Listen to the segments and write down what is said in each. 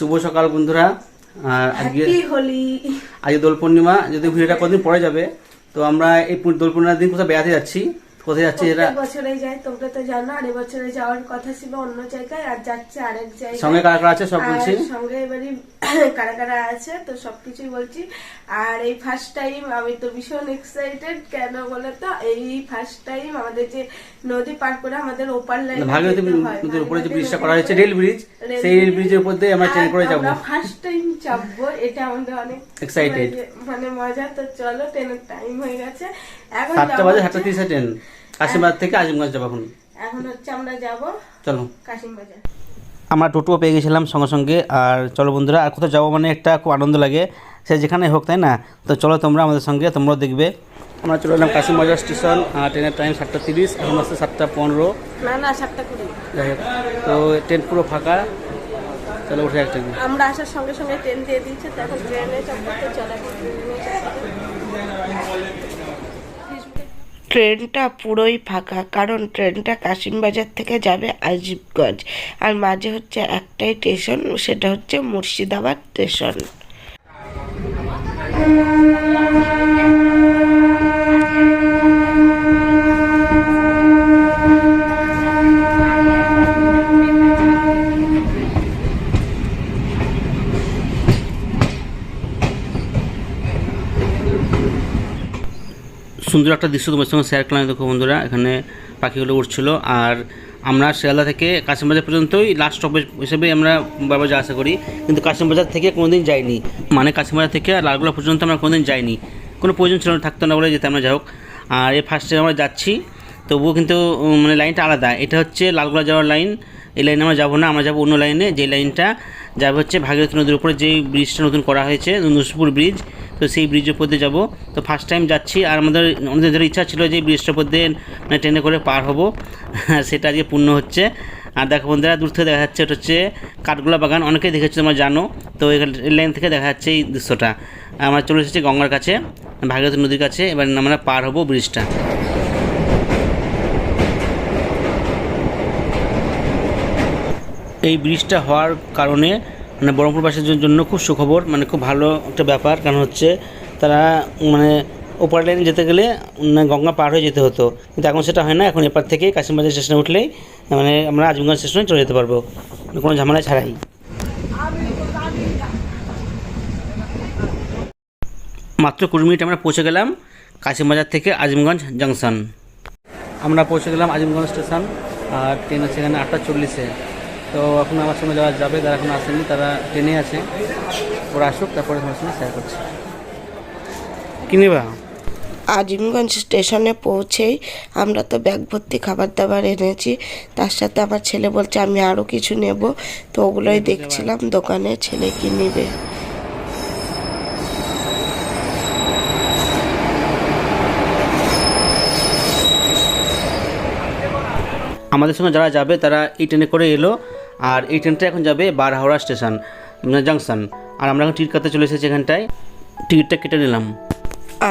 শুভ সকাল বন্ধুরা। আর আজকে আজকে দোল পূর্ণিমা যদি ভিডিওটা কদিন পরে যাবে তো আমরা এই দোল পূর্ণিমার দিন কোথাও বেড়াতে যাচ্ছি। কোথায় যাচ্ছি প্রত্যেক বছরে যাই তোমরা তো জানো আর যাওয়ার কথা ছিল অন্য জায়গায় আর যাচ্ছে আরেক জায়গায়। সঙ্গে কারা কারা আছে সব বলছি? সঙ্গে এবারে কারা কারা আছে তো সবকিছুই বলছি। আর এই ফার্স্ট টাইম আমি তো ভীষণ এক্সাইটেড কেন বলে তো? এই ফার্স্ট টাইম আমাদের যে নদী পার করে আমাদের ওপার লাইনে ভাগীরথী নদীর উপরে যে ব্রিজটা করা হয়েছে রেল ব্রিজ সেই রেল ব্রিজের উপর দিয়ে আমরা ট্রেন করে যাব। ফার্স্ট টাইম চাপবো এটা আমাদের অনেক Excited. মানে মজা তো চলো ট্রেনের টাইম হয়ে গেছে। সাতটা বাজে সাতটা তিরিশে ট্রেন। কাশিমবাজার থেকে আজিমগঞ্জ যাব এখন। এখন হচ্ছে আমরা যাব চলো। কাশিম বাজার আমরা টোটো পেয়ে গেছিলাম সঙ্গে সঙ্গে। আর চলো বন্ধুরা আর কোথাও যাব মানে একটা খুব আনন্দ লাগে। সে যেখানে হোক তাই না? তো চলো তোমরা আমাদের সঙ্গে তোমরাও দেখবে। আমরা চলে এলাম কাশিমবাজার স্টেশন। আর ট্রেনের টাইম সাতটা তিরিশ এখন আসছে সাতটা পনেরো। যাই হোক তো ট্রেন পুরো ফাঁকা। চলো উঠে একটা আমরা আসার সঙ্গে সঙ্গে ট্রেন দিয়ে দিচ্ছে তো এখন ট্রেনে চলে। ট্রেনটা পুরোই ফাঁকা, কারণ ট্রেনটা কাশিমবাজার থেকে যাবে আজিবগঞ্জ। আর মাঝে হচ্ছে একটাই স্টেশন সেটা হচ্ছে মুর্শিদাবাদ স্টেশন সুন্দর একটা দৃশ্য তোমার সঙ্গে শেয়ার করলাম। দেখো বন্ধুরা, এখানে পাখিগুলো উঠছিল আর আমরা শিয়ালদা থেকে কাশিমবাজার পর্যন্তই লাস্ট স্টপেজ হিসেবে আমরা যাওয়া আসা করি। কিন্তু কাশিমবাজার থেকে কোনোদিন যাইনি। মানে কাশিমবাজার থেকে লালগোলা পর্যন্ত আমরা কোনোদিন যাইনি। কোনো প্রয়োজন ছিল না, থাকতো না বলে যেতে আমরা যাই হোক আর এই ফার্স্টে আমরা যাচ্ছি, তবুও কিন্তু মানে লাইনটা আলাদা। এটা হচ্ছে লালগোলা যাওয়ার লাইন। এই লাইনে আমরা যাব না, আমরা যাব অন্য লাইনে। যে লাইনটা যাবে হচ্ছে ভাগীরথী নদীর উপরে যে ব্রিজটা নতুন করা হয়েছে নুসপুর ব্রিজ তো সেই ব্রিজের উপর যাব। তো ফার্স্ট টাইম যাচ্ছি আর আমাদের আমাদের ইচ্ছা ছিল যে ব্রিজটার উপর দিয়ে মানে ট্রেনে করে পার হব। সেটা আজকে পূর্ণ হচ্ছে। আর দেখো বন্ধুরা, দূর থেকে দেখা যাচ্ছে এটা হচ্ছে কাঠগোলা বাগান। অনেকেই দেখেছ তোমরা জানো। তো এখানে লাইন থেকে দেখা যাচ্ছে এই দৃশ্যটা। আমরা চলে এসেছি গঙ্গার কাছে, ভাগীরথী নদীর কাছে। এবার আমরা পার হব ব্রিজটা এই ব্রিজটা হওয়ার কারণে মানে বহরমপুরবাসীর জন্য খুব সুখবর মানে খুব ভালো একটা ব্যাপার। কারণ হচ্ছে তারা মানে ওপার লাইনে যেতে গেলে মানে গঙ্গা পার হয়ে যেতে হতো। কিন্তু এখন সেটা হয় না, এখন এপার থেকে কাশিমবাজার স্টেশনে উঠলেই মানে আমরা আজমগঞ্জ স্টেশনে চলে যেতে পারব। কোনো ঝামেলা ছাড়াই। মাত্র কুড়ি মিনিট আমরা পৌঁছে গেলাম কাশিমবাজার থেকে আজিমগঞ্জ জাংশন। আমরা পৌঁছে গেলাম আজিমগঞ্জ স্টেশন, আর ট্রেন আছে এখানে আটটা চল্লিশে। তো এখন আমার সঙ্গে যারা যাবে যারা এখন আসেনি তারা ট্রেনে আছে। ওরা আসুক তারপরে তোমার সঙ্গে শেয়ার করছি। কি নেবা? আজিমগঞ্জ স্টেশনে পৌঁছেই আমরা তো ব্যাগ ভর্তি খাবার দাবার এনেছি। তার সাথে আমার ছেলে বলছে আমি আরও কিছু নেব। তো ওগুলোই দেখছিলাম দোকানে ছেলে কি নেবে। আমাদের সঙ্গে যারা যাবে তারা এই ট্রেনে করে এলো। আর এই ট্রেনটা এখন যাবে বারহাওড়া স্টেশন জাংশন আর আমরা এখন টিকিট কাটতে চলে এসেছি এখানটায়। টিকিটটা কেটে নিলাম।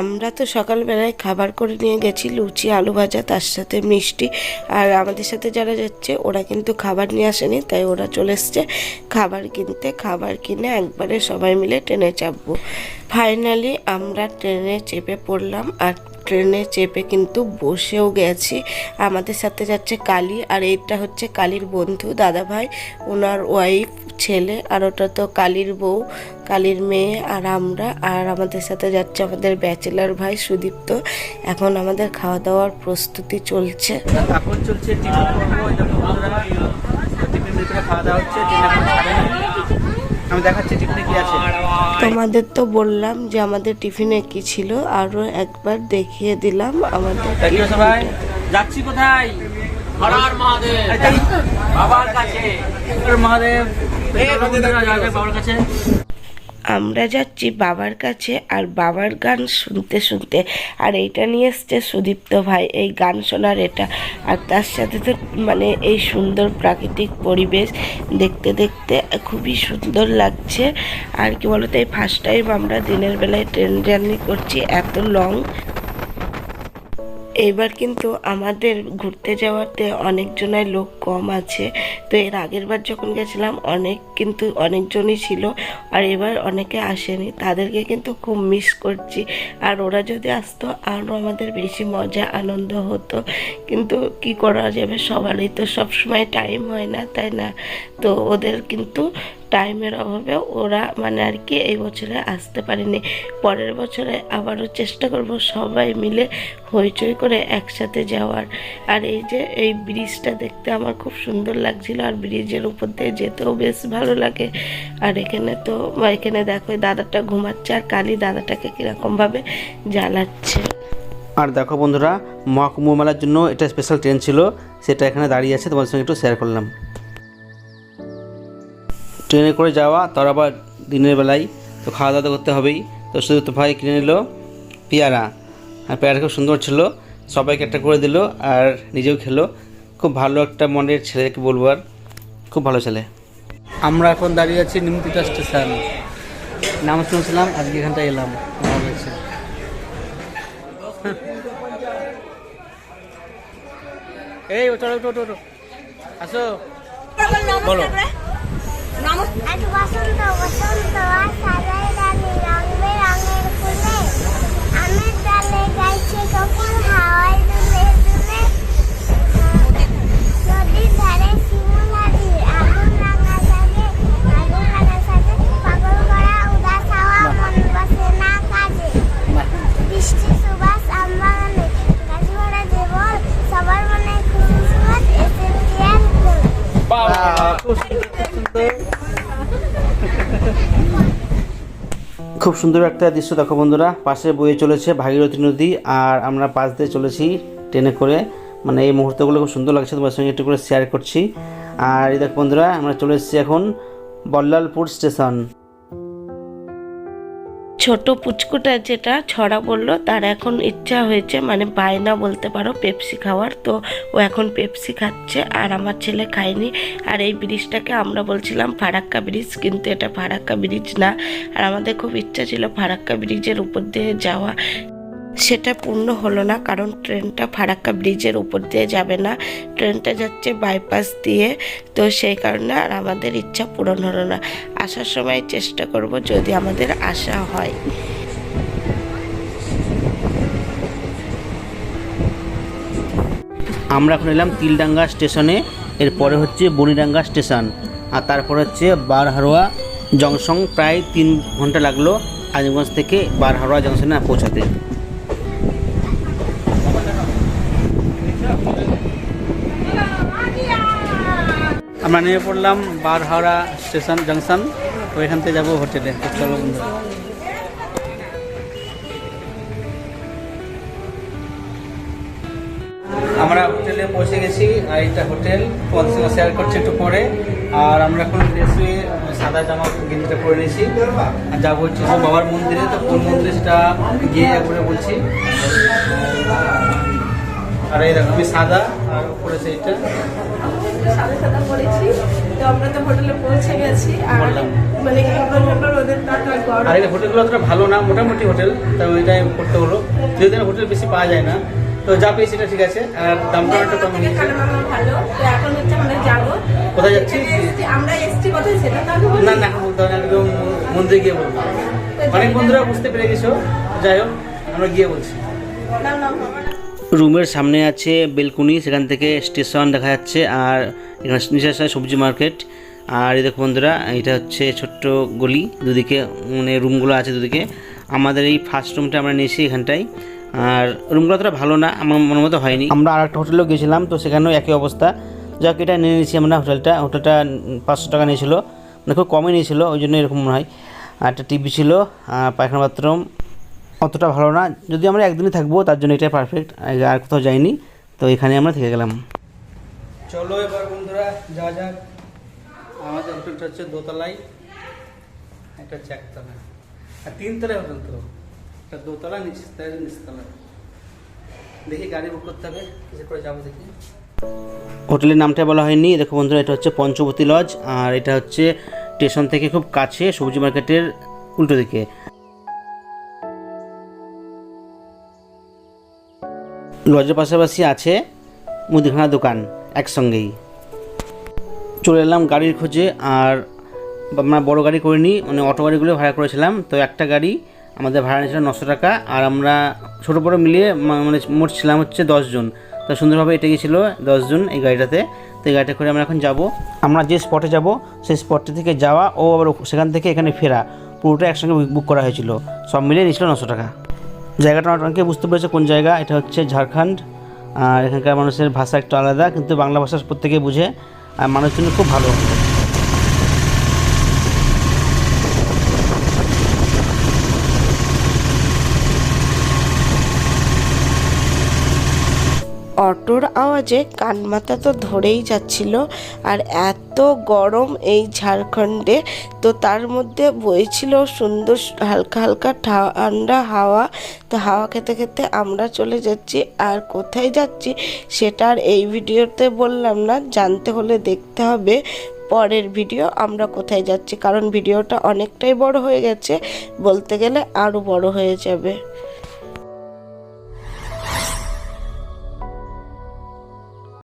আমরা তো সকালবেলায় খাবার করে নিয়ে গেছি, লুচি, আলু ভাজা, তার সাথে মিষ্টি। আর আমাদের সাথে যারা যাচ্ছে, ওরা কিন্তু খাবার নিয়ে আসেনি, তাই ওরা চলে এসছে। খাবার কিনতে, খাবার কিনে একবারে সবাই মিলে ট্রেনে চাপবো। ফাইনালি আমরা ট্রেনে চেপে পড়লাম, আর ট্রেনে চেপে কিন্তু বসেও গেছি। আমাদের সাথে যাচ্ছে কালী আর এইটা হচ্ছে কালীর বন্ধু দাদা ভাই ওনার ওয়াইফ ছেলে আর ওটা তো কালীর বউ, কালীর মেয়ে আর আমরা। আর আমাদের সাথে যাচ্ছে আমাদের ব্যাচেলার ভাই সুদীপ্ত। এখন আমাদের খাওয়া দাওয়ার প্রস্তুতি চলছে। এখন চলছে খাওয়া দাওয়া হচ্ছে। আমি দেখাচ্ছি টিফিনে কি আছে। তোমাদের তো বললাম যে আমাদের টিফিনে কি ছিল আরও একবার দেখিয়ে দিলাম আমাদের সবাই যাচ্ছি কোথায়? হরার মহাদেব। বাবার কাছে। মহাদেব। বাবার কাছে। আমরা যাচ্ছি বাবার কাছে আর বাবার গান শুনতে শুনতে, আর এইটা নিয়ে এসছে সুদীপ্ত ভাই, এই গান শোনার এটা। আর তার সাথে তো মানে এই সুন্দর প্রাকৃতিক পরিবেশ দেখতে দেখতে খুবই সুন্দর লাগছে। আর কি বলতো, এই ফার্স্ট টাইম আমরা দিনের বেলায় ট্রেন জার্নি করছি, এত লং এইবার কিন্তু আমাদের ঘুরতে যাওয়াতে অনেকজনের লোক কম আছে। তো এর আগের বার যখন গেছিলাম, অনেক কিন্তু অনেকজনই ছিল আর এবার অনেকে আসেনি। তাদেরকে কিন্তু খুব মিস করছি। আর ওরা যদি আসতো আরও আমাদের বেশি মজা, আনন্দ হতো। কিন্তু কি করা যাবে? সবারই তো সবসময় টাইম হয় না, তাই না? তো ওদের কিন্তু টাইমের অভাবে ওরা মানে আর কি এই বছরে আসতে পারেনি। পরের বছরে আবারও চেষ্টা করব সবাই মিলে হইচই করে একসাথে যাওয়ার। আর এই যে এই ব্রিজটা দেখতে আমার খুব সুন্দর লাগছিল আর ব্রিজের উপর দিয়ে যেতেও বেশ ভালো লাগে। আর এখানে তো এখানে দেখো দাদাটা ঘুমাচ্ছে আর কালি দাদাটাকে কীরকমভাবে জ্বালাচ্ছে। আর দেখো বন্ধুরা, মহাকুম্ভ মেলার জন্য এটা স্পেশাল ট্রেন ছিল, সেটা এখানে দাঁড়িয়ে আছে, তোমাদের সঙ্গে একটু শেয়ার করলাম। ট্রেনে করে যাওয়া তার আবার দিনের বেলায় তো খাওয়া দাওয়া তো করতে হবেই। তো শুধু তো ভাই কিনে নিল পেয়ারা। আর পেয়ারা খুব সুন্দর ছিল। সবাইকে একটা করে দিল আর নিজেও খেলো। খুব ভালো একটা মনের ছেলেকে বলব আর। খুব ভালো ছেলে। আমরা এখন দাঁড়িয়ে আছি নিমতিটা স্টেশন। নাম শুনছিলাম আজকে এখানটা এলাম। ভালো লাগছে। এই ও চলো ওটো ওটো আসো। বলো। বসন্ত বসন্ত আর সাজায় ডালে রং বেরঙের ফুলে। আমের ডালে গাইছে কখন হাওয়ায় দুলে দুলে নদীর ধারে শিমুলাদি আগুন রাঙা সাজে আগুন রাঙা সাজে পাগল করা উদাস হাওয়া মন বসে না কাজে। বৃষ্টি সুবাস আমবাগানে গাছ ভরা দেবল সবার মনে খুশি সুবাস এসে পিয়ার ফুল। খুব সুন্দর একটা দৃশ্য দেখো বন্ধুরা। পাশে বয়ে চলেছে ভাগীরথী নদী আর আমরা পাশ দিয়ে চলেছি ট্রেনে করে। মানে এই মুহূর্তগুলো খুব সুন্দর লাগছে তোমার সঙ্গে একটু করে শেয়ার করছি। আর এই দেখো বন্ধুরা, আমরা চলে এসেছি এখন বল্লালপুর স্টেশন ছোট পুচকুটা যেটা ছড়া বলল, তার এখন ইচ্ছা হয়েছে মানে বায়না বলতে পারো, পেপসি খাওয়ার। তো ও এখন পেপসি খাচ্ছে, আর আমার ছেলে খায়নি। আর এই ব্রিজটাকে আমরা বলছিলাম ফারাক্কা ব্রিজ, কিন্তু এটা ফারাক্কা ব্রিজ না। আর আমাদের খুব ইচ্ছা ছিল ফারাক্কা ব্রিজের উপর দিয়ে যাওয়া। সেটা পূর্ণ হলো না, কারণ ট্রেনটা ফারাক্কা ব্রিজের উপর দিয়ে যাবে না। ট্রেনটা যাচ্ছে বাইপাস দিয়ে, তো সেই কারণে আর আমাদের ইচ্ছা পূরণ হলো না। আসার সময় চেষ্টা করব যদি আমাদের আশা হয়। আমরা এখন এলাম তিলডাঙ্গা স্টেশনে, এরপরে হচ্ছে বনিডাঙ্গা স্টেশন, আর তারপর হচ্ছে বারহারোয়া জংশন। প্রায় তিন ঘণ্টা লাগল আজিমগঞ্জ থেকে বারহারোয়া জংশনে পৌঁছাতে। আমরা নেমে পড়লাম বারহাওড়া স্টেশন জাংশন, তো এখান থেকে যাব হোটেলে। চলো বন্ধুরা আমরা হোটেলে পৌঁছে গেছি আর এটা হোটেল তোমাদের শেয়ার করছি একটু পরে। আর আমরা এখন হয়ে সাদা জামা গেঞ্জিটা পরে নিয়েছি। আর যাব হচ্ছে বাবার মন্দিরে, তো কোন মন্দিরে সেটা গিয়ে একবারে বলছি। আর এই দেখো আমি সাদা আর উপরে সেইটা। সাদা সাদা পড়েছি তো আমরা তো হোটেলে পৌঁছে গেছি আর মানে সুন্দর সুন্দর ওদের টাটা আর এই হোটেলগুলো অতটা ভালো না মোটামুটি হোটেল তাই ওইটাই করতে হলো। যদি হোটেল বেশি পাওয়া যায় না তো যা পেয়েছি সেটা ঠিক আছে আর দামটা একটু কম নিয়েছে ভালো তো এখন হচ্ছে আমরা যাব। কোথায় যাচ্ছি? আমরা এসছি কোথায় সেটা তো। না না এখন বলতে হবে একদম মন্দিরে গিয়ে বলব। অনেক বন্ধুরা বুঝতে পেরে গেছো যাই হোক আমরা গিয়ে বলছি। নাও, নাও। রুমের সামনে আছে বেলকুনি, সেখান থেকে স্টেশন দেখা যাচ্ছে, আর এখানে নিচে সবজি মার্কেট। আর এই দেখো বন্ধুরা, এটা হচ্ছে ছোট্ট গলি, দুদিকে মানে রুমগুলো আছে দুদিকে। আমাদের এই ফার্স্ট রুমটা আমরা নিয়েছি এখানটায়। আর রুমগুলো অতটা ভালো না, আমার মনের মতো হয়নি। আমরা আর একটা হোটেলেও গেছিলাম তো সেখানেও একই অবস্থা। যাক, এটা নিয়ে নিয়েছি আমরা হোটেলটা। হোটেলটা পাঁচশো টাকা নিয়েছিল মানে খুব কমই নিয়েছিল, ওই জন্য এরকম মনে হয়। আর একটা টিভি ছিল, আর পায়খানা বাথরুম। অতটা ভালো না। যদি আমরা একদিনই থাকব তার জন্য এটাই পারফেক্ট আর কোথাও যাইনি তো এখানে আমরা থেকে গেলাম। চলো এবার বন্ধুরা যা যাক। আমাদের হোটেলটা হচ্ছে দোতলায়। একটা একতলা আর তিনতলায় হোটেল তো? একটা দোতলা নিচে নিচতলা দেখি গাড়ি বুক করতে হবে। কিসে করে যাব দেখি। হোটেলের নামটা বলা হয়নি। দেখো বন্ধুরা এটা হচ্ছে পঞ্চবতী লজ আর এটা হচ্ছে স্টেশন থেকে খুব কাছে সবজি মার্কেটের উল্টো দিকে। লজের পাশাপাশি আছে মুদিখানা দোকান একসঙ্গেই। চলে এলাম গাড়ির খোঁজে আর আমরা বড় গাড়ি করিনি মানে অটো গাড়িগুলো ভাড়া করেছিলাম। তো একটা গাড়ি আমাদের ভাড়া নিয়েছিল নশো টাকা আর আমরা ছোটো বড়ো মিলিয়ে মানে মোট ছিলাম হচ্ছে দশজন তো সুন্দরভাবে এটে গিয়েছিল দশজন এই গাড়িটাতে। তো এই গাড়িটা করে আমরা এখন যাব। আমরা যে স্পটে যাব, সেই স্পটটি থেকে যাওয়া ও আবার সেখান থেকে এখানে ফেরা। পুরোটা একসঙ্গে বুক করা হয়েছিল। সব মিলিয়ে নিয়েছিল নশো টাকা। জায়গাটা অনেকে বুঝতে পেরেছে কোন জায়গা, এটা হচ্ছে ঝাড়খণ্ড। আর এখানকার মানুষের ভাষা একটু আলাদা, কিন্তু বাংলা ভাষা প্রত্যেকে বুঝে। আর মানুষজন খুব ভালো। অটোর আওয়াজে কানমাথা তো ধরেই যাচ্ছিল, আর এত গরম এই ঝাড়খণ্ডে। তো তার মধ্যে বইছিল সুন্দর হালকা হালকা ঠান্ডা হাওয়া। তো হাওয়া খেতে খেতে আমরা চলে যাচ্ছি। আর কোথায় যাচ্ছি সেটা আর এই ভিডিওতে বললাম না, জানতে হলে দেখতে হবে। পরের ভিডিও আমরা কোথায় যাচ্ছি, কারণ ভিডিওটা অনেকটাই বড় হয়ে গেছে, বলতে গেলে আরও বড় হয়ে যাবে।